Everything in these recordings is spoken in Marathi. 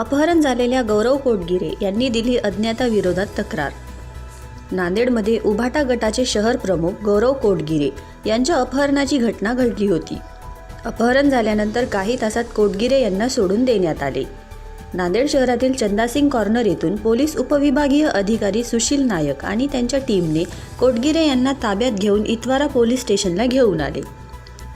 अपहरण झालेल्या गौरव कोटगिरे यांनी दिली अज्ञाताविरोधात तक्रार. नांदेडमध्ये उभाटा गटाचे शहर प्रमुख गौरव कोटगिरे यांच्या अपहरणाची घटना घडली होती. अपहरण झाल्यानंतर काही तासात कोटगिरे यांना सोडून देण्यात आले. नांदेड शहरातील चंदासिंग कॉर्नर येथून पोलीस उपविभागीय अधिकारी सुशील नायक आणि त्यांच्या टीमने कोटगिरे यांना ताब्यात घेऊन इतवारा पोलीस स्टेशनला घेऊन आले.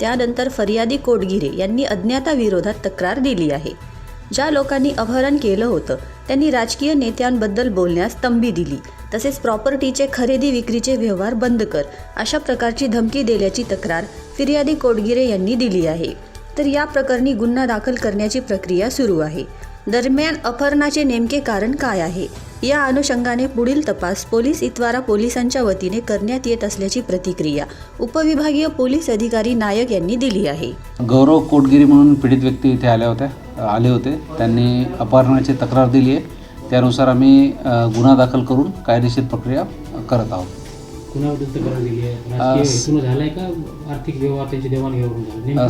त्यानंतर फरियादी कोटगिरे यांनी अज्ञाताविरोधात तक्रार दिली आहे. ज्या लोकांनी अपहरण केलं होतं त्यांनी राजकीय नेत्यांबद्दल बोलण्यास तंबी दिली. तसेच प्रॉपर्टीचे खरेदी विक्रीचे व्यवहार बंद कर अशा प्रकारची धमकी दिल्याची तक्रार फिर्यादी कोडगिरे यांनी दिली आहे. तर या प्रकरणी गुन्हा दाखल करण्याची प्रक्रिया सुरू आहे. दरम्यान अपहरणाचे नेमके कारण काय आहे? या अनुषंगाने पुढील तपास पोलीस इतवारा पोलिसांच्या वतीने करण्यात येत असल्याची प्रतिक्रिया उपविभागीय पोलीस अधिकारी नायक यांनी दिली आहे. गौरव कोटगिरी म्हणून पीडित व्यक्ती इथे आल्या होत्या आले होते. त्यांनी अपहरणाची तक्रार दिली आहे. त्यानुसार आम्ही गुन्हा दाखल करून कायदेशीर प्रक्रिया करत आहोत.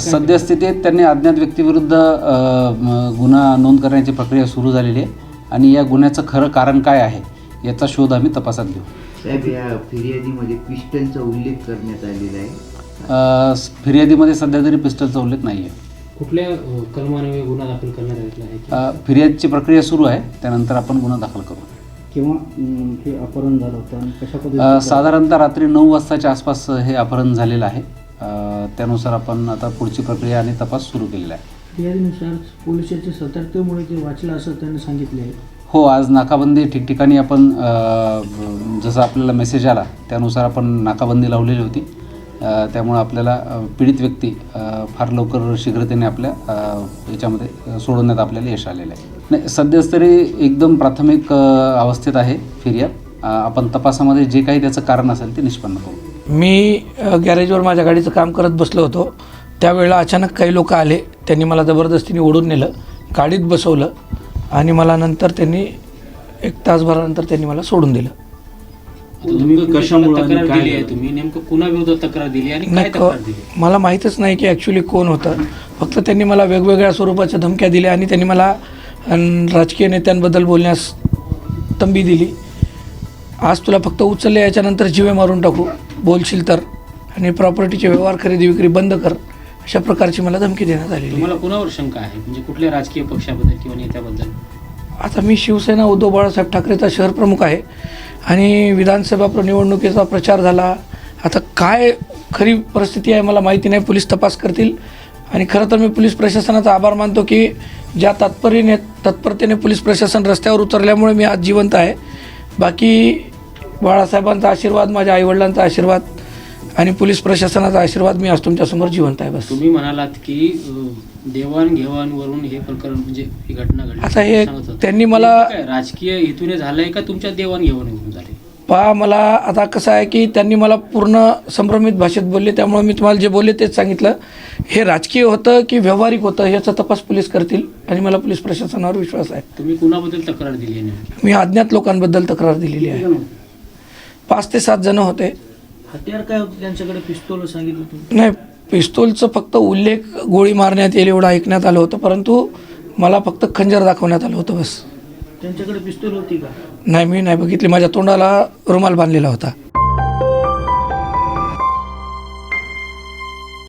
सद्यस्थितीत त्यांनी अज्ञात व्यक्तीविरुद्ध गुन्हा नोंद करण्याची प्रक्रिया सुरू झालेली आहे. आणि या गुन्ह्याचं खरं कारण काय आहे याचा शोध आम्ही तपासात घेऊ. साहेब या फिर्यादीमध्ये पिस्टनचा उल्लेख करण्यात आलेला आहे. फिर्यादीमध्ये सध्या तरी पिस्टलचा उल्लेख नाही आहे कुठल्या कलमाने गुन्हा दाखल करण्यात आलेला आहे? अ, फिर्यादीची प्रक्रिया सुरू आहे त्यानंतर आपण गुन्हा दाखल करू. हे अपहरण झालं होतं कशा पद्धतीने साधारणतः रात्री नऊ वाजताच्या आसपास हे अपहरण झालेलं आहे. अ, त्यानुसार आपण आता पुढची प्रक्रिया आणि तपास सुरू केलेला आहे. फिर्यादीनुसार पोलिसांच्या सतर्कतेमुळे ते वाचलं असं त्यांनी सांगितले आहे. हो आज नाकाबंदी ठिकठिकाणी आपण अ, जसं आपल्याला मेसेज आला त्यानुसार आपण नाकाबंदी लावलेली होती. अ, त्यामुळे आपल्याला अ, पीडित व्यक्ती अ, फार लवकर शीघ्रतेने आपल्या अ, याच्यामध्ये अ, सोडवण्यात आपल्याला यश आलेलं आहे. नाही सध्याच तरी एकदम प्राथमिक अ, अवस्थेत आहे फिर्याद. अ, आपण तपासामध्ये जे काही त्याचं कारण असेल ते निष्पन्न करू. मी अ, गॅरेजवर माझ्या गाडीचं काम करत बसलो होतो. त्यावेळेला अचानक काही लोक आले. त्यांनी मला जबरदस्तीने ओढून नेलं गाडीत बसवलं आणि मला नंतर त्यांनी एक तासभरानंतर त्यांनी मला सोडून दिलं. तुम्ही कशामुळे तक्रार दिली आहे तुम्ही? नेमकं कुणाविरोधात तक्रार दिली आणि काय नाही तक्रार क- दिली? मला माहीतच नाही की ॲक्च्युली कोण होतं. फक्त त्यांनी मला वेगवेगळ्या स्वरूपाच्या धमक्या दिल्या आणि त्यांनी मला अन, राजकीय नेत्यांबद्दल बोलण्यास तंबी दिली. आज तुला फक्त उचलले याच्यानंतर जीवे मारून टाकू. बोलशील तर. आणि प्रॉपर्टीचे व्यवहार खरेदी विक्री बंद कर. अशा प्रकारची मला धमकी देण्यात आलेली आहे. तुम्हाला कुणावर शंका आहे? म्हणजे कुठल्या राजकीय पक्षाबद्दल किंवा नेत्याबद्दल? आता मी शिवसेना उद्धव बाळासाहेब ठाकरेचा शहर प्रमुख आहे. आणि विधानसभा निवडणुकीचा प्रचार झाला. आता काय खरी परिस्थिती आहे मला माहिती नाही. पोलीस तपास करतील. आणि खरं तर मी पोलीस प्रशासनाचा आभार मानतो की ज्या तात्पर्याने तत्परतेने पोलीस प्रशासन रस्त्यावर उतरल्यामुळे मी आज जिवंत आहे. बाकी बाळासाहेबांचा आशीर्वाद माझ्या आईवडिलांचा आशीर्वाद आणि पोलीस प्रशासनाचा आशीर्वाद मी आज तुमच्यासमोर जिवंत आहे बस. तुम्ही म्हणालात की देवाण घेवाणवरून हे प्रकरण म्हणजे ही घटना घडली. आता हे सांगत होता. त्यांनी मला- काय, राजकीय हेतूने झालंय का तुमच्या देवाण घेवाणीवरून झाले पहा मला आता कसं आहे की त्यांनी मला पूर्ण संभ्रमित भाषेत बोलले त्यामुळे मी तुम्हाला जे बोलले तेच सांगितलं. हे राजकीय होतं की व्यावहारिक होतं याचा तपास पोलीस करतील आणि मला पोलीस प्रशासनावर विश्वास आहे. तुम्ही कुणाबद्दल तक्रार दिली आहे नेमकी? मी अज्ञात लोकांबद्दल तक्रार दिलेली आहे. पाच ते सात जण होते. हत्यार काय होतं? त्यांच्याकडे पिस्तोल सांगितलं तुम्ही? नाही पिस्तूलचं फक्त उल्लेख गोळी मारण्यात येईल एवढं ऐकण्यात आलं होतं परंतु मला फक्त खंजर दाखवण्यात आलं होतं बस. त्यांच्याकडे पिस्तोल होती का? नाही मी नाही बघितली. माझ्या तोंडाला रुमाल बांधलेला होता.